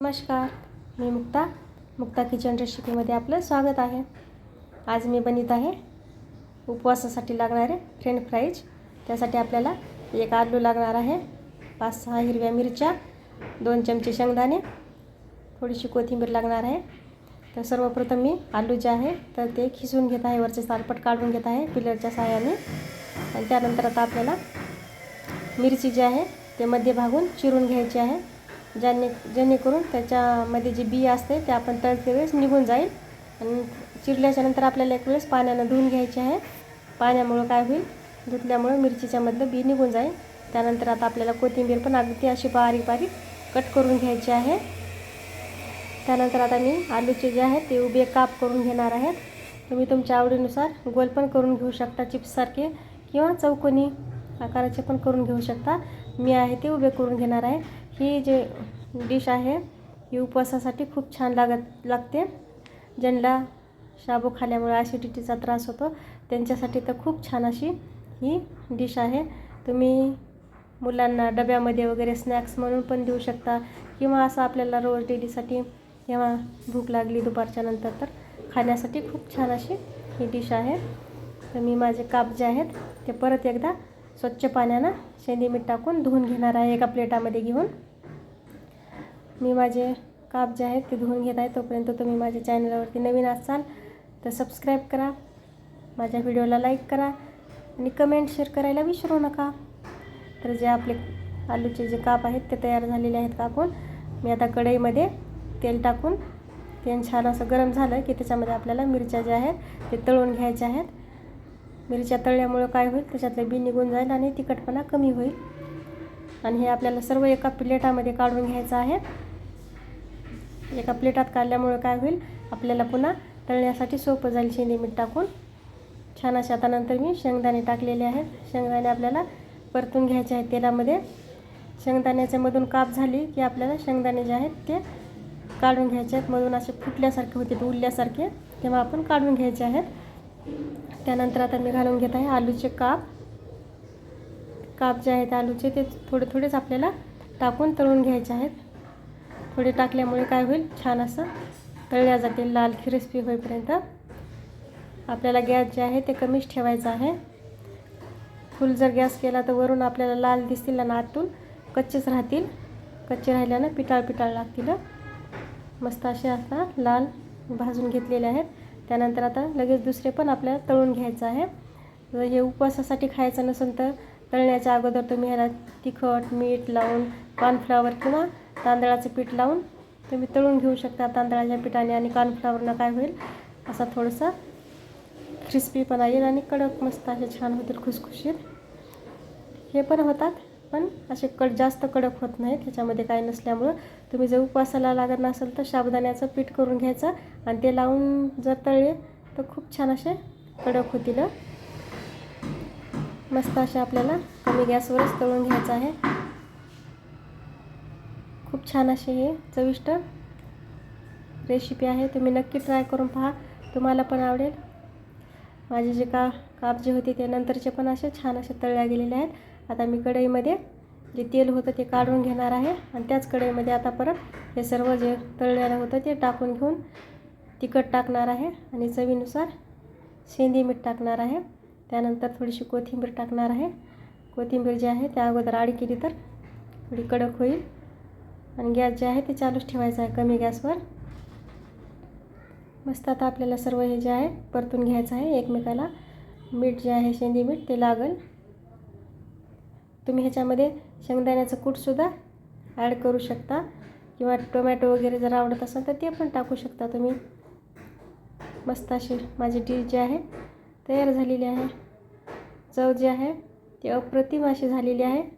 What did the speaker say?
नमस्कार मी मुक्ता. मुक्ता किचन रेसिपीमध्ये आपलं स्वागत आहे. आज मी बनवित आहे उपवासासाठी लागणारे फ्रेंच फ्राईज त्यासाठी आपल्याला एक आलू लागणार आहे पाच सहा हिरव्या मिरच्या दोन चमचे शेंगदाणे थोडीशी कोथिंबीर लागणार आहे. तर सर्वप्रथम मी आलू जे आहे तर ते खिसून घेत आहे वरचे सालपट काढून घेत आहे पिलरच्या सहाय्याने आणि त्यानंतर आता आपल्याला मिरची जी आहे ते मध्ये भागून चिरून घ्यायची आहे. ज्याने जेणेकरून त्याच्यामध्ये जी बी असते ते आपण तळते वेळेस निघून जाईल. आणि चिरल्याच्यानंतर आपल्याला एक वेळेस पाण्यानं धुवून घ्यायची आहे. पाण्यामुळं काय होईल? धुतल्यामुळं मिरचीच्यामधलं बी निघून जाईल. त्यानंतर आता आपल्याला कोथिंबीर पण अगदी अशी बारीक बारीक कट करून घ्यायची आहे. त्यानंतर आता मी आलूचे जे आहेत ते उभे काप करून घेणार आहेत. तुम्ही तुमच्या आवडीनुसार गोल पण करून घेऊ शकता चिप्ससारखे किंवा चौकोनी आकाराचे पण करून घेऊ शकता. मी आहे ते उभे करून घेणार आहे. ही जे डिश आहे ही उपवासासाठी खूप छान लागत लागते. ज्यांना शाबू खाल्यामुळे ॲसिडिटीचा त्रास होतो त्यांच्यासाठी तर खूप छान अशी ही डिश आहे. तुम्ही मुलांना डब्यामध्ये वगैरे स्नॅक्स म्हणून पण देऊ शकता किंवा असं आपल्याला रोज डेलीसाठी किंवा भूक लागली दुपारच्या नंतर तर खाण्यासाठी खूप छान अशी ही डिश आहे. तर मी माझे काप जे आहेत ते परत एकदा स्वच्छ पाण्यानं शेंदी मीठ टाकून धुवून घेणार आहे एका प्लेटामध्ये घेऊन. मी माझे काप जे आहेत ते धुवून घेत आहे. तोपर्यंत तुम्ही माझ्या चॅनलवरती नवीन असाल तर सबस्क्राईब करा. माझ्या व्हिडिओला लाईक करा. आणि कमेंट शेअर करायला विसरू नका. तर जे आपले आलूचे जे काप आहेत ते तयार झालेले आहेत कापून मी आता कढईमध्ये तेल टाकून तेल छान असं गरम झालं की त्याच्यामध्ये आपल्याला मिरच्या ज्या आहेत ते तळून घ्यायच्या आहेत. मिरच्या तळल्यामुळं काय होईल? त्याच्यातलं बी निघून जाईल आणि तिखटपणा कमी होईल. आणि हे आपल्याला सर्व एका प्लेटामध्ये काढून घ्यायचं आहे. एका प्लेटात काढल्यामुळं काय होईल? आपल्याला पुन्हा तळण्यासाठी सोपं जाईल शेंदी मीठ टाकून. छान अशा आता नंतर मी शेंगदाणे टाकलेले आहेत. शेंगदाणे आपल्याला परतून घ्यायचे आहेत तेलामध्ये. शेंगदाण्याच्या मधून काप झाली की आपल्याला शेंगदाणे जे आहेत ते काढून घ्यायचे आहेत. मधून असे फुटल्यासारखे होते उरल्यासारखे तेव्हा आपण काढून घ्यायचे आहेत. त्यानंतर आता मी घालून घेत आहे आलूचे काप. काप जे आहेत आलूचे ते थोडे थोडेच आपल्याला टाकून तळून घ्यायचे आहेत. थोडे टाकल्यामुळे काय होईल? छान असं तळल्या जातील लाल क्रिस्पी होईपर्यंत. आपल्याला गॅस जे आहे ते कमीच ठेवायचं आहे. फुल जर गॅस केला तर वरून आपल्याला लाल दिसतील आणि आतून कच्चेच राहतील. कच्चे राहिल्यानं पिटाळ पिटाळ लागतील. मस्त असे आता लाल भाजून घेतलेले आहेत. त्यानंतर आता लगेच दुसरे पण आपल्याला तळून घ्यायचं आहे. जर हे उपवासासाठी खायचं नसेल तर तळण्याच्या अगोदर तुम्ही ह्याला तिखट मीठ लावून कॉर्नफ्लावर किंवा तांदळाचं पीठ लावून तुम्ही तळून घेऊ शकता. तांदळाच्या पिठाने आणि कॉर्नफ्लावरनं काय होईल? असा थोडासा क्रिस्पीपणा येईल आणि कडक मस्त असे छान होतील खुसखुशीत. हे पण होतात. पण असे कड जास्त कडक होत नाही त्याच्यामध्ये काय नसल्यामुळं तुम्ही जर उपवासाला लागत नसेल तर साबुदाण्याचं पीठ करून घ्यायचं आणि ते लावून जर तळले तर खूप छान असे कडक होतील. मस्त असे आपल्याला कमी गॅसवरच तळून घ्यायचं आहे. खूप छान असे हे चविष्ट रेसिपी आहे. तुम्ही नक्की ट्राय करून पहा. तुम्हाला पण आवडेल. माझे जे का काप जे होते ते नंतरचे पण असे छान असे तळल्या गेलेले आहेत. आता मी कढईमध्ये जे तेल होतं ते काढून घेणार आहे. आणि त्याच कढईमध्ये आता परत हे सर्व जे तळलेलं होतं ते टाकून घेऊन तिखट टाकणार आहे. आणि चवीनुसार शेंदी मीठ टाकणार आहे. त्यानंतर थोडीशी कोथिंबीर टाकणार आहे. कोथिंबीर जी आहे त्या अगोदर आडी केली तर थोडी कडक होईल. आणि गॅस जे आहे ते चालूच ठेवायचं आहे कमी गॅसवर. मस्त आता आपल्याला सर्व हे जे आहे परतून घ्यायचं आहे एकमेकाला. मीठ जे आहे शेंदी मीठ ते लागेल. तुम्ही ह्याच्यामध्ये शेंगदाण्याचं कूटसुद्धा ॲड करू शकता. किंवा टोमॅटो वगैरे जर आवडत असेल तर ते पण टाकू शकता तुम्ही. मस्त अशी माझी डिश जी आहे तयार झालेली आहे. चव जी आहे ती अप्रतिम अशी झालेली आहे.